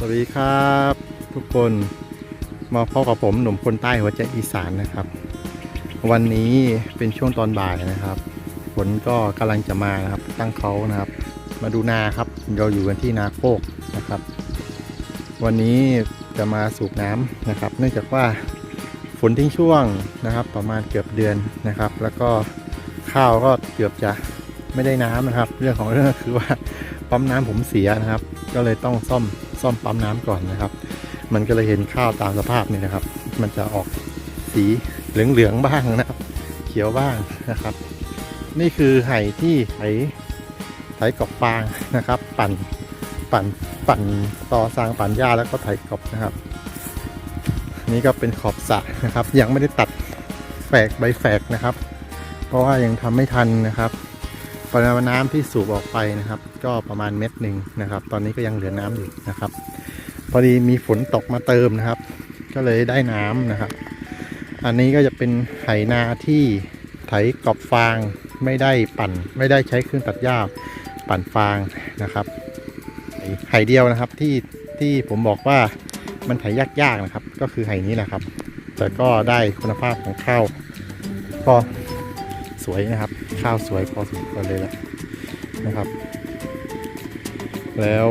สวัสดีครับทุกคนมาพบกับผมหนุ่มคนใต้หัวใจอีสานนะครับ วันนี้เป็นช่วงตอนบ่ายนะครับฝนก็กำลังจะมานะครับ ตั้งเขานะครับ มาดูนาครับเราอยู่กันที่นาโคกนะครับ วันนี้จะมาสูบน้ำนะครับ เนื่องจากว่าฝนทิ้งช่วงนะครับ ประมาณเกือบเดือนนะครับ แล้วก็ข้าวก็เกือบจะไม่ได้น้ำนะครับ เรื่องของเรื่องคือว่าปั๊มน้ำผมเสียนะครับ ก็เลยต้องซ่อม ซ่อมปั๊มน้ำก่อนนะครับ มันก็เลยเห็นข้าวตามสภาพนี่นะครับ มันจะออกสีเหลืองๆบ้างนะครับ เขียวบ้างนะครับ นี่คือไห่ที่ไห่ไถกบฟางนะครับ ปั่นปั่นปั่นต่อสร้างปั่นหญ้าแล้วก็ไถกบนะครับ นี่ก็เป็นขอบสระนะครับ ยังไม่ได้ตัดแฝกใบแฝกนะครับ เพราะว่ายังทำไม่ทันนะครับ ปริมาณน้ำที่สูบออกไปนะครับ ก็ประมาณเม็ดหนึ่งนะครับ ตอนนี้ก็ยังเหลือน้ำอยู่นะครับ พอดีมีฝนตกมาเติมนะครับ ก็เลยได้น้ำนะครับ อันนี้ก็จะเป็นไหนาที่ไถกรอบฟางไม่ได้ปั่น ไม่ได้ใช้เครื่องตัดหญ้าปั่นฟางนะครับไหเดียวนะครับที่ที่ผมบอกว่ามันไถยากๆนะครับ ก็คือไหนี้แหละครับ แต่ก็ได้คุณภาพของข้าวก็ วยนะครับ ข้าวสวยพอสมควรเลยแหละนะครับ แล้ว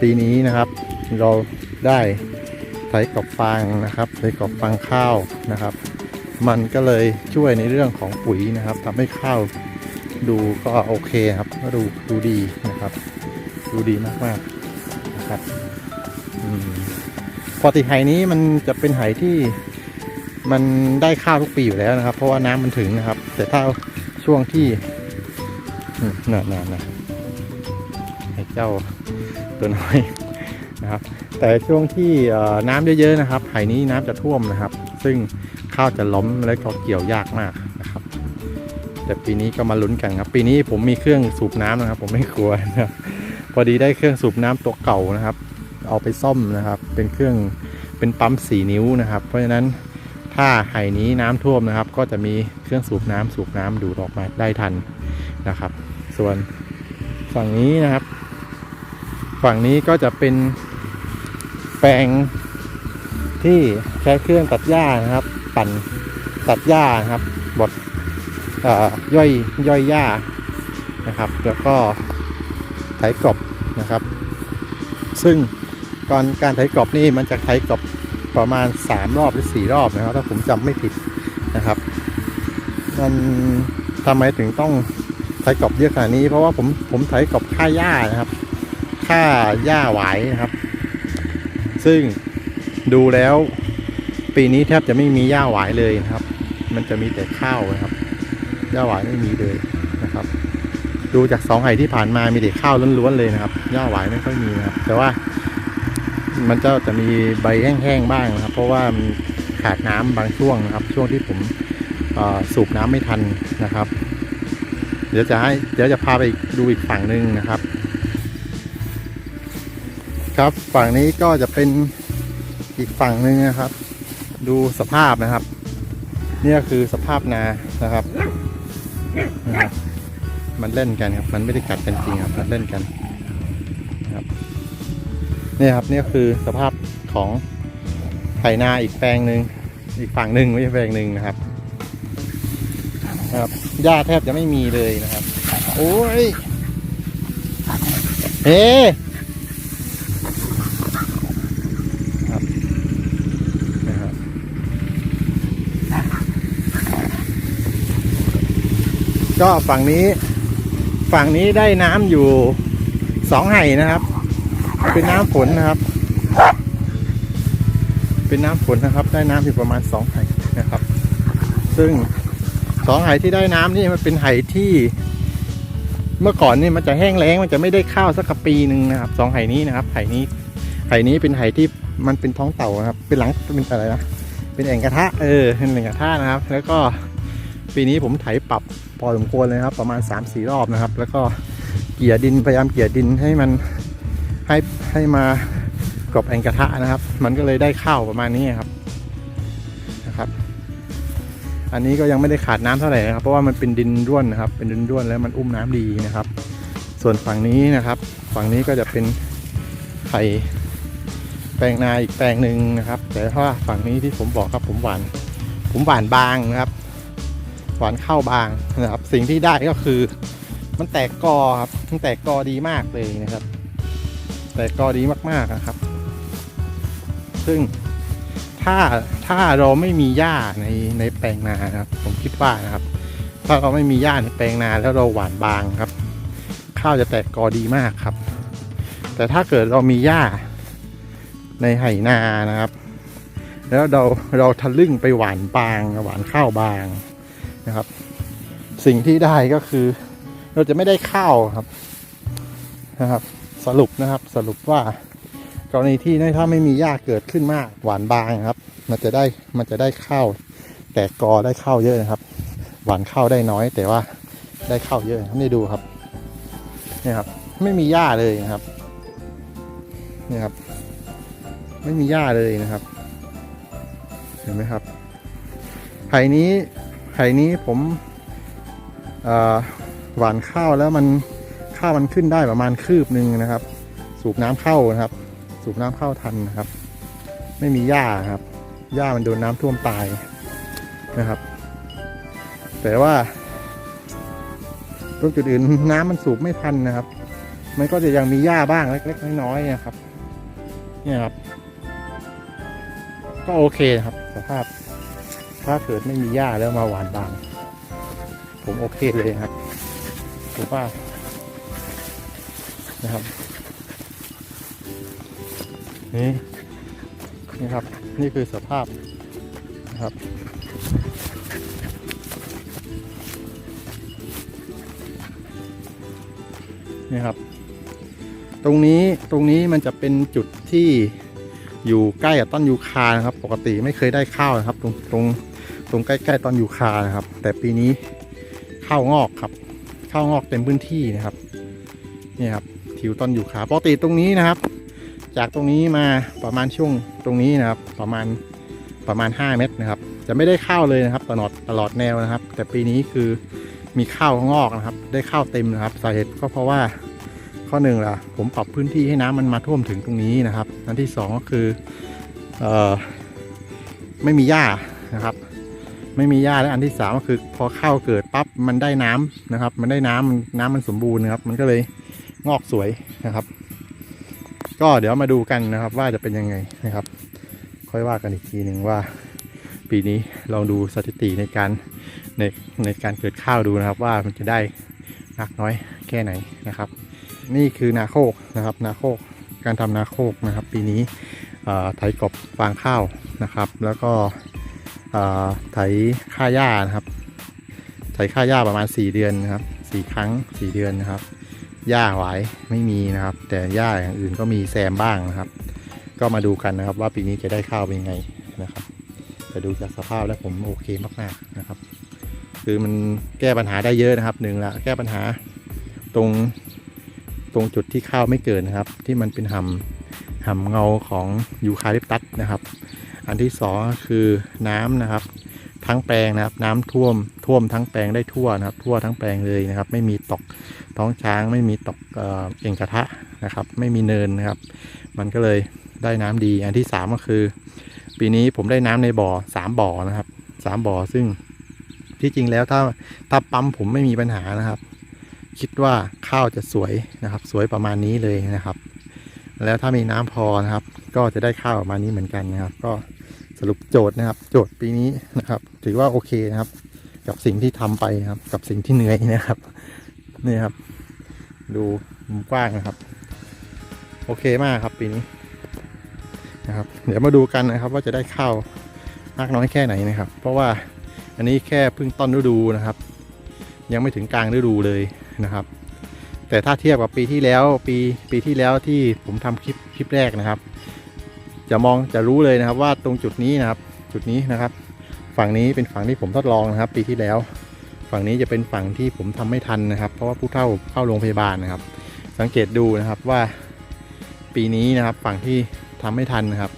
ปีนี้นะครับเราได้ไถกรอบฟางนะครับไถกรอบฟางข้าวนะครับ มันก็เลยช่วยในเรื่องของปุ๋ยนะครับทำให้ข้าวดูก็โอเคครับก็ดูดูดีนะครับ ดูดีมากๆนะครับอมปกติไหนี้มันจะเป็นไหที่ มันได้ข้าวทุกปีอยู่แล้วนะครับ เพราะว่าน้ำมันถึงนะครับ แต่ถ้าช่วงที่น่ะน่ะน่ะไอ้เจ้าตัวน้อยนะครับ แต่ช่วงที่น้ำเยอะๆนะครับไหนี้น้ำจะท่วมนะครับ ซึ่งข้าวจะล้มและก็เกี่ยวยากมากนะครับ แต่ปีนี้ก็มาลุ้นกันครับ ปีนี้ผมมีเครื่องสูบน้ำนะครับ ผมไม่กลัวนะครับพอดีได้เครื่องสูบน้ำตัวเก่านะครับ เอาไปซ่อมนะครับ เป็นเครื่องเป็นปั๊มสีนิ้วนะครับ เพราะฉะนั้น ถ้าไหนี้น้ำท่วมนะครับ ก็จะมีเครื่องสูบน้ำสูบน้ำดูดออกมาได้ทันนะครับ ส่วนฝั่งนี้นะครับ ฝั่งนี้ก็จะเป็นแปลงที่ใช้เครื่องตัดหญ้านะครับ ปั่นตัดหญ้านะครับบดย่อยย่อยหญ้านะครับ แล้วก็ไถกรบนะครับ ซึ่งก่อนการไถกรบนี่มันจะไถกรบ ประมาณ 3 รอบหรือ 4 รอบนะครับ ถ้าผมจำไม่ผิดนะครับ มันทำไมถึงต้องไถกรอบเยอะขนาดนี้ เพราะว่าผมผมไถกรอบค่าหญ้านะครับ ค่าหญ้าหวายนะครับ ซึ่งดูแล้วปีนี้แทบจะไม่มีหญ้าหวายเลยนะครับ มันจะมีแต่ข้าวนะครับหญ้าหวายไม่มีเลยนะครับ ดูจากสองไห่ที่ผ่านมามีแต่ข้าวล้วนๆเลยนะครับหญ้าหวายไม่ค่อยมีนะครับ แต่ว่า มันจะจะมีใบแห้งๆบ้างนะครับ เพราะว่ามันขาดน้ำบางช่วงนะครับ ช่วงที่ผมสูบน้ำไม่ทันนะครับ เดี๋ยวจะให้เดี๋ยวจะพาไปดูอีกฝั่งหนึ่งนะครับ ครับฝั่งนี้ก็จะเป็นอีกฝั่งหนึ่งนะครับ ดูสภาพนะครับนี่คือสภาพนานะครับนะครับ มันเล่นกันครับ มันไม่ได้กัดกันจริงครับ มันเล่นกัน นี่ครับนี่คือสภาพของไถนาอีกแปลงหนึ่งอีกฝั่งหนึ่งไม่ใช่แปลงหนึ่งนะครับนะครับหญ้าแทบจะไม่มีเลยนะครับ โอ้ยเฮ้นะครับก็ฝั่งนี้ ฝั่งนี้ได้น้ำอยู่สองไห่นะครับ เป็นน้ำฝนนะครับ เป็นน้ำฝนนะครับ ได้น้ำอยู่ประมาณสองไห่นะครับ ซึ่งสองไห่ที่ได้น้ำนี่มันเป็นไห่ที่ เมื่อก่อนนี่มันจะแห้งแล้งมันจะไม่ได้ข้าวสักปีหนึ่งนะครับสองไห่นี้นะครับไห่นี้ไห่นี้เป็นไห่ที่มันเป็นท้องเต่านะครับ เป็นหลังเป็นอะไรนะเป็นแอ่งกระทะเออเป็นแอ่งกระทะนะครับ แล้วก็ปีนี้ผมไถปรับพอสมควรเลยครับ ประมาณ3-4รอบนะครับ แล้วก็เกี่ยดินพยายามเกี่ยดินให้มัน ให้ให้มากรอบแอ่งกระทะนะครับ มันก็เลยได้ข้าวประมาณนี้ครับนะครับ อันนี้ก็ยังไม่ได้ขาดน้ำเท่าไหร่นะครับ เพราะว่ามันเป็นดินร่วนนะครับ เป็นดินร่วนแล้วมันอุ้มน้ำดีนะครับ ส่วนฝั่งนี้นะครับ ฝั่งนี้ก็จะเป็นไผ่แปลงนาอีกแปลงหนึ่งนะครับ แต่ว่าฝั่งนี้ที่ผมบอกครับผมหวาน ผมหวานบางนะครับ หวานข้าวบางนะครับ สิ่งที่ได้ก็คือ มันแตกกอครับ มันแตกกอดีมากเลยนะครับ แตกกอดีมากๆนะครับ ซึ่งถ้าถ้าเราไม่มีหญ้าในในแปลงนาครับ ผมคิดว่านะครับ ถ้าเราไม่มีหญ้าในแปลงนาแล้วเราหว่านบางครับ ข้าวจะแตกกอดีมากครับ แต่ถ้าเกิดเรามีหญ้าในไหนานะครับ แล้วเราเราทะลึ่งไปหว่านบางหว่านข้าวบางนะครับ สิ่งที่ได้ก็คือ เราจะไม่ได้ข้าวครับนะครับ สรุปนะครับ สรุปว่ากรณีที่ถ้าไม่มีหญ้าเกิดขึ้นมากหวานบางครับ มันจะได้มันจะได้ข้าวแตกกอได้ข้าวเยอะนะครับ หวานข้าวได้น้อย แต่ว่าได้ข้าวเยอะนี่ดูครับนี่ครับ ไม่มีหญ้าเลยนะครับนี่ครับ ไม่มีหญ้าเลยนะครับ เห็นไหมครับไผ่นี้ไผ่นี้ผมหวานข้าวแล้วมัน ข้าวมันขึ้นได้ประมาณคืบหนึ่งนะครับ สูบน้ำเข้านะครับ สูบน้ำเข้าทันนะครับ ไม่มีหญ้าครับหญ้ามันโดนน้ำท่วมตายนะครับ แต่ว่าตรงจุดอื่นน้ำมันสูบไม่ทันนะครับ มันก็จะยังมีหญ้าบ้างเล็กๆน้อยๆนะครับเนี่ยครับ ก็โอเคนะครับ สภาพ ถ้าเกิดไม่มีหญ้าแล้วมาหวานบาง ผมโอเคเลยครับผมว่า นะครับนี่นี่ครับนี่คือสภาพนะครับนี่ครับ ตรงนี้ตรงนี้มันจะเป็นจุดที่อยู่ใกล้กับต้นยูคานะครับ ปกติไม่เคยได้ข้าวนะครับ ตรงตรงตรงใกล้ๆต้นยูคานะครับ แต่ปีนี้ข้าวงอกครับข้าวงอกเต็มพื้นที่นะครับนี่ครับ ทิวต้นอยูคาปกติตรงนี้นะครับ จากตรงนี้มาประมาณช่วงตรงนี้นะครับ ประมาณประมาณ 5 เมตรนะครับ จะไม่ได้ข้าวเลยนะครับตลอดตลอดแนวนะครับ แต่ปีนี้คือมีข้าวงอกนะครับ ได้ข้าวเต็มนะครับสาเหตุก็เพราะว่าข้อหนึ่งล่ะผมปรับพื้นที่ให้น้ำมันมาท่วมถึงตรงนี้นะครับอันที่สองก็คือเออไม่มีหญ้านะครับ ไม่มีหญ้าและอันที่สามก็คือพอข้าวเกิดปั๊บมันได้น้ำนะครับ มันได้น้ำมันน้ำมันสมบูรณ์นะครับ มันก็เลย งอกสวยนะครับ ก็เดี๋ยวมาดูกันนะครับว่าจะเป็นยังไงนะครับ ค่อยว่ากันอีกทีหนึ่งว่า ปีนี้ลองดูสถิติในการในในการเกิดข้าวดูนะครับ ว่ามันจะได้มากน้อยแค่ไหนนะครับ นี่คือนาโคกนะครับ นาโคกการทำนาโคกนะครับ ปีนี้ไถกบฟางข้าวนะครับ แล้วก็ไถค่าหญ้านะครับ ไถค่าหญ้าประมาณ 4 เดือนนะครับสี่ครั้ง 4 เดือนนะครับ หญ้าหวายไม่มีนะครับ แต่หญ้าอย่างอื่นก็มีแซมบ้างนะครับ ก็มาดูกันนะครับว่าปีนี้จะได้ข้าวเป็นยังไงนะครับแต่ดูจากสภาพแล้วผมโอเคมากๆนะครับ คือมันแก้ปัญหาได้เยอะนะครับหนึ่งละแก้ปัญหาตรงตรงจุดที่ข้าวไม่เกิดนะครับ ที่มันเป็นหำหำเงาของยูคาลิปตัสนะครับ อันที่สองคือน้ำนะครับ ทั้งแปลงนะครับ น้ำท่วมท่วมทั้งแปลงได้ทั่วนะครับ ทั่วทั้งแปลงเลยนะครับ ไม่มีตกท้องช้างไม่มีตกเอ่งกระทะนะครับ ไม่มีเนินนะครับ มันก็เลยได้น้ำดี อันที่สามก็คือ ปีนี้ผมได้น้ำในบ่อสามบ่อนะครับสามบ่อซึ่งที่จริงแล้วถ้าถ้าปั๊มผมไม่มีปัญหานะครับ คิดว่าข้าวจะสวยนะครับ สวยประมาณนี้เลยนะครับ แล้วถ้ามีน้ำพอนะครับ ก็จะได้ข้าวประมาณนี้เหมือนกันนะครับ ก็ รุปโจทย์นะครับ โจทย์ปีนี้นะครับ ถือว่าโอเคนะครับ กับสิ่งที่ทำไปนะครับ กับสิ่งที่เหนื่อยนะครับนี่ครับ ดูมุมกว้างนะครับ โอเคมากครับปีนี้นะครับ เดี๋ยวมาดูกันนะครับ ว่าจะได้ข้าวมากน้อยแค่ไหนนะครับ เพราะว่าอันนี้แค่เพิ่งต้นฤดูนะครับ ยังไม่ถึงกลางฤดูเลยนะครับ แต่ถ้าเทียบกับปีที่แล้วปีปีที่แล้วที่ผมทำคลิปคลิปแรกนะครับ จะมองจะรู้เลยนะครับว่าตรงจุดนี้นะครับจุดนี้นะครับ ฝั่งนี้เป็นฝั่งที่ผมทดลองนะครับ ปีที่แล้ว ฝั่งนี้จะเป็นฝั่งที่ผมทำไม่ทันนะครับ เพราะว่าผู้เฒ่าเข้าโรงพยาบาลนะครับ สังเกตดูนะครับว่า ปีนี้นะครับ ฝั่งที่ทำไม่ทันนะครับ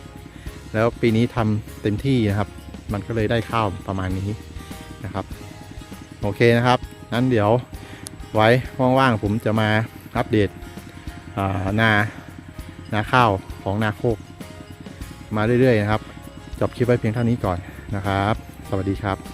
แล้วปีนี้ทำเต็มที่นะครับ มันก็เลยได้ข้าวประมาณนี้นะครับโอเคนะครับ นั้นเดี๋ยวไว้ว่างๆผมจะมาอัปเดตนานาข้าวของนาโคก มาเรื่อยๆนะครับ จบคลิปไว้เพียงเท่านี้ก่อนนะครับ สวัสดีครับ